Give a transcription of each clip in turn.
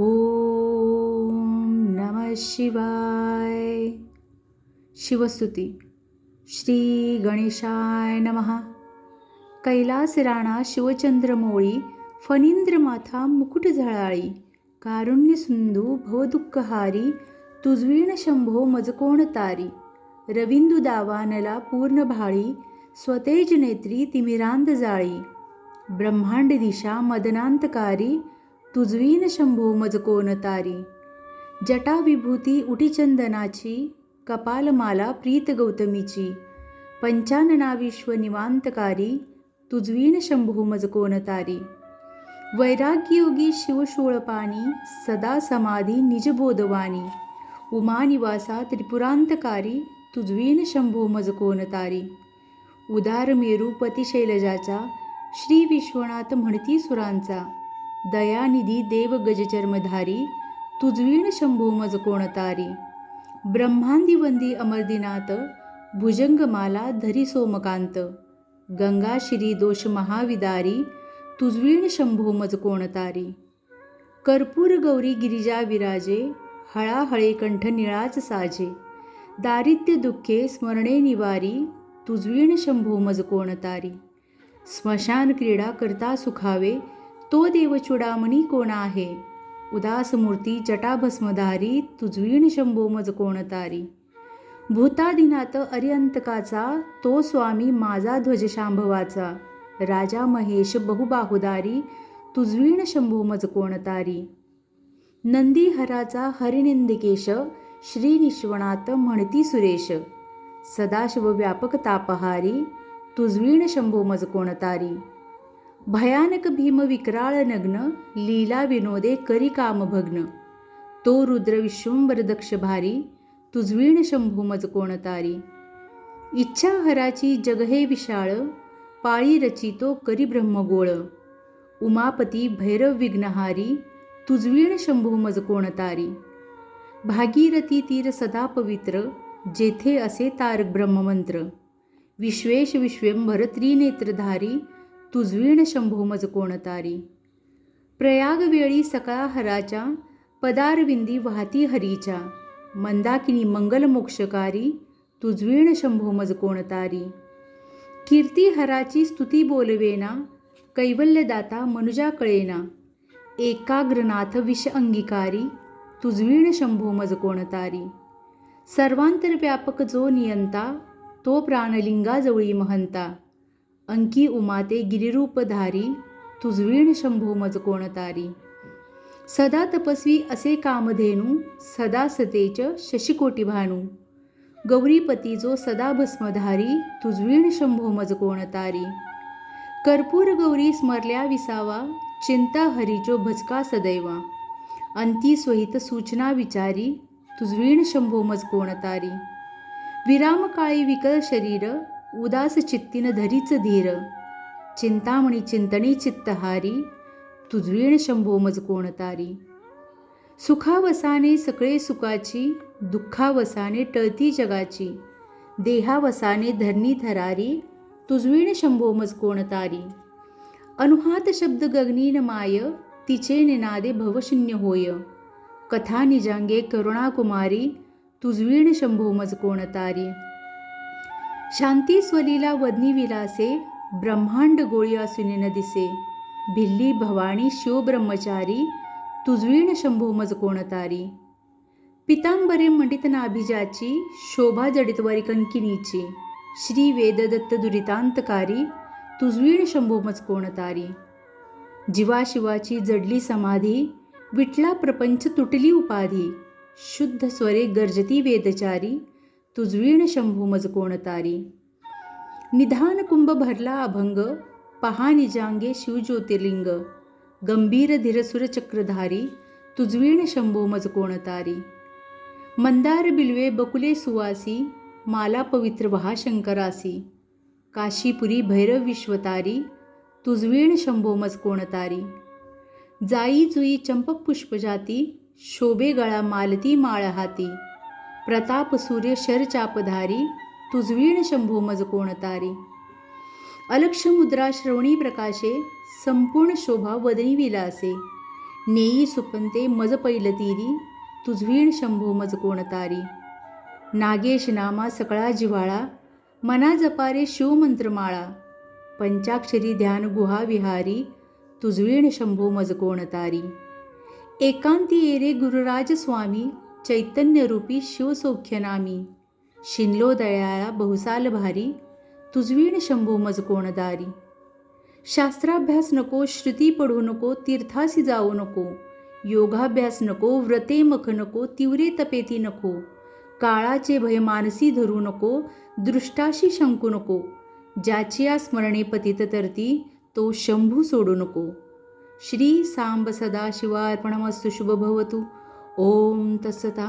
ओम नम शिवाय। शिवस्तुती। श्री गणेशाय नमः। कैलास राणा शिवचंद्रमोळी फणींद्र माथा मुकुट झळाळी कारुण्य सिंधू भवदुःखहारी तुझवीण शंभो मजकोण तारी रविंदू दावानला पूर्ण भाळी स्वतेज नेत्री तिमिरांत जाळी ब्रह्मांड दिशा मदनांतकारी तुझवीन शंभो मजकोन तारी? जटा विभूती उटीचंदनाची कपालमाला प्रीत गौतमीची. पंचानना विश्व निवांतकारी तुझवीन शंभो मजकोन तारी? वैराग्ययोगी शिवशोळपाणी सदा समाधी निजबोधवाणी उमानिवासा त्रिपुरांतकारी तुझवीन शंभो मजकोन तारी? उदार मेरू पतिशैलजाचा श्री विश्वनाथ म्हणती सुरांचा. दयानिधी देव गजचर्मधारी तुझवीण शंभो मज कोणतारी ब्रह्मांदिवंदी अमरदिनाथ भुजंगमाला धरी सोमकांत गंगा श्री दोष महाविदारी तुझवीण शंभो मज कोणतारी कर्पूर गौरी गिरिजा विराजे हळाहळे कंठ निळाच साजे दारिद्र्य दुःखे स्मरणे निवारी तुझवीण शंभो मज कोणतारी स्मशान क्रीडा करता सुखावे तो देव चुडामणी कोण आहे? उदास मूर्ती जटाभस्मधारी तुझवीण शंभोमज कोणतारी भूतादिनात अर्यंतकाचा तो स्वामी माझा ध्वज शांभवाचा. राजा महेश बहुबाहुदारी तुझवीण शंभोमज कोणतारी नंदीहराचा हरिनिंदिकेश श्रीनिश्वनाथ म्हणती सुरेश. सदाशिव व्यापक तापहारी तुझवीण शंभोमज कोणतारी भयानक भीम विक्राळ नग्न लीला विनोदे करी कामभग्न तो रुद्र विश्वंबर दक्ष भारी तुझवीण शंभू मज कोणतारी इच्छा हराची जग हे विशाळ पाळी रचितो करी ब्रह्मगोळ उमापती भैरव विघ्नहारी तुझवीण शंभू मज कोणतारी भागीरथी तीर सदा पवित्र जेथे असे तारक ब्रह्ममंत्र विश्वेश विश्वेंभर त्रिनेत्रधारी तुझवीण शंभो मज कोणतारी प्रयागवेळी सकाळ हराच्या पदारविंदी वाहती हरीच्या मंदाकिनी मंगलमोक्षकारी तुझवीण शंभो मज कोणतारी कीर्ती हराची स्तुती बोलवेना कैवल्यदाता मनुजा कळेना एकाग्रनाथ विष अंगीकारी तुझवीण शंभो मज कोणतारी सर्वांतरव्यापक जो नियंता तो प्राणलिंगाजवळी महंता अंकी उमाते गिरिरूपधारी तुझवीण शंभो मज कोणतारी सदा तपस्वी असे कामधेनू सदा सतेच शशिकोटी भानू गौरीपती जो सदा भस्मधारी तुझवीण शंभो मज कोणतारी कर्पूर गौरी स्मरल्या विसावा चिंता हरीचो भजका सदैवा. अंती स्वहित सूचना विचारी तुझवीण शंभो मज कोणतारी विरामकाळी विकल शरीर उदास चित्तीन धरीच धीर. चिंतामणी चिंतणी चित्तहारी तुझवीण शंभो मज कोणतारी. सुखावसाने सगळे सुखाची दुःखावसाने टळती जगाची. देहावसाने धरणी थरारी तुझवीण शंभो मज कोणतारी. अनुहात शब्द गगनीन माय तिचे निनादे भवशून्य होय. कथा निजांगे करुणाकुमारी तुझवीण शंभो मज कोणतारी. शांती स्वलीला वदनी विलासे ब्रह्मांड गोळी असून दिसे. भिल्ली भवानी शिवब्रह्मचारी तुजवीण शंभो मज कोणतारी पितांबरे मंडित नाभिजाची शोभा जडितवारी कंकिनीची. श्री वेददत्त दुरितांतकारी तुजवीण शंभो मज कोणतारी जीवाशिवाची जडली समाधी विठला प्रपंच तुटली उपाधी. शुद्ध स्वरे गर्जती वेदचारी. तुजवीण शंभू मज कोणतारी निधान कुंभ भरला अभंग पहा निजांगे शिवज्योतिर्लिंग गंभीर धीरसुर चक्रधारी तुझवीण शंभो मज कोणतारी मंदार बिल्वे बकुले सुवासी माला पवित्र वहा शंकरासी. काशीपुरी भैरव विश्वतारी तुजवीण शंभो मज कोणतारी जाई जुई चंपक पुष्पजाती शोभे गळा मालती माळ हाती. प्रताप सूर्य शरचापधारी तुझवीण शंभो मज कोणतारी अलक्ष मुद्रा श्रवणी प्रकाशे संपूर्ण शोभा वदनी विलासे. नेई सुपंते मज पैलतीरी तुझवीण शंभो मज कोणतारी नागेश नामा सकळा जिव्हाळा मना जपारे शिवमंत्रमाळा पंचाक्षरी ध्यान गुहा विहारी तुझवीण शंभो मज कोणतारी एकांती एरे गुरुराज स्वामी चैतन्यरूपी शिवसौख्यनामी. शिनलो दयाळा बहुसाल भारी तुझवीण शंभो मजकोणदारी. शास्त्राभ्यास नको श्रुती पढू नको तीर्थासी जाऊ नको. योगाभ्यास नको व्रते मख नको तिवरे तपेती नको. काळाचे भय मानसी धरू नको दृष्टाशी शंकू नको. ज्याचिया स्मरणे पतित तरती तो शंभू सोडू नको. श्री सांब सदा शिवार्पणमस्तु ॐ तत्सता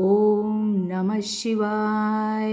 ॐ नमः शिवाय।